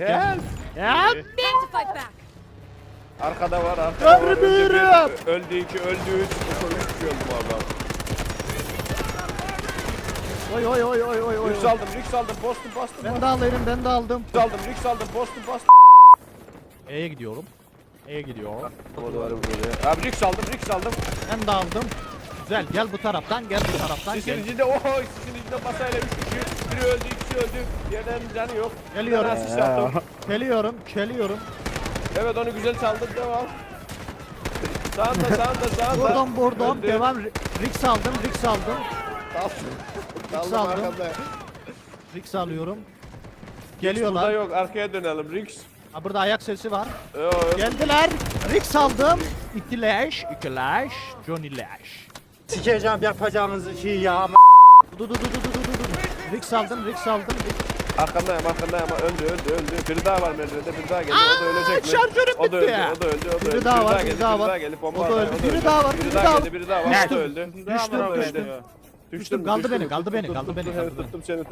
Gel. Ya to fight back. Arkada var arkada var. Öldü, bir, öldü iki öldü üç. Üç öldü bu adam. oy oy oy oy oy oy. Riks aldım riks aldım postum bastım. Ben de alayım ben de aldım. Riks aldım riks aldım postum bastım. E'ye gidiyorum. E'ye gidiyorum. Orada var böyle. Abi riks aldım riks aldım. Ben de aldım. Güzel gel bu taraftan gel bu taraftan Sisin gel. içinde oho sisin içinde masayla üç kişi. Öldü. Yerden canı yok. Geliyorum. Asist yaptım. Geliyorum, geliyorum. Evet onu güzel çaldım devam. Sağında sağında sağında. Vurdum vurdum. Öldü. Devam. Rix aldım, Rix aldım. Daldım. Daldım aldım. arkada. Rix alıyorum. Burada Geliyorlar. yok arkaya dönelim Riks. Ha, burada ayak sesi var. Yok. Geldiler. Rix aldım. İki leş, iki leş, Johnny leş. Sikeceğim yapacağınız şeyi ya. Du du du du du du du du. Rix aldım, Rix aldım. Arkandayım arkandayım ama öldü öldü öldü. Biri daha var merdivende biri daha geldi. o da ölecek mi? şarjörüm O da öldü bitti. o da öldü o da Biri öldü. daha var, geldi, biri daha var. geldi. Bomba O da var, öldü. Biri daha var, Biri biri daha daha geldi biri daha var. O da Düştüm. öldü. Düştüm, Öldü. düştüm. Düştüm, kaldı beni, kaldı beni, kaldı beni, kaldı beni. Tuttum seni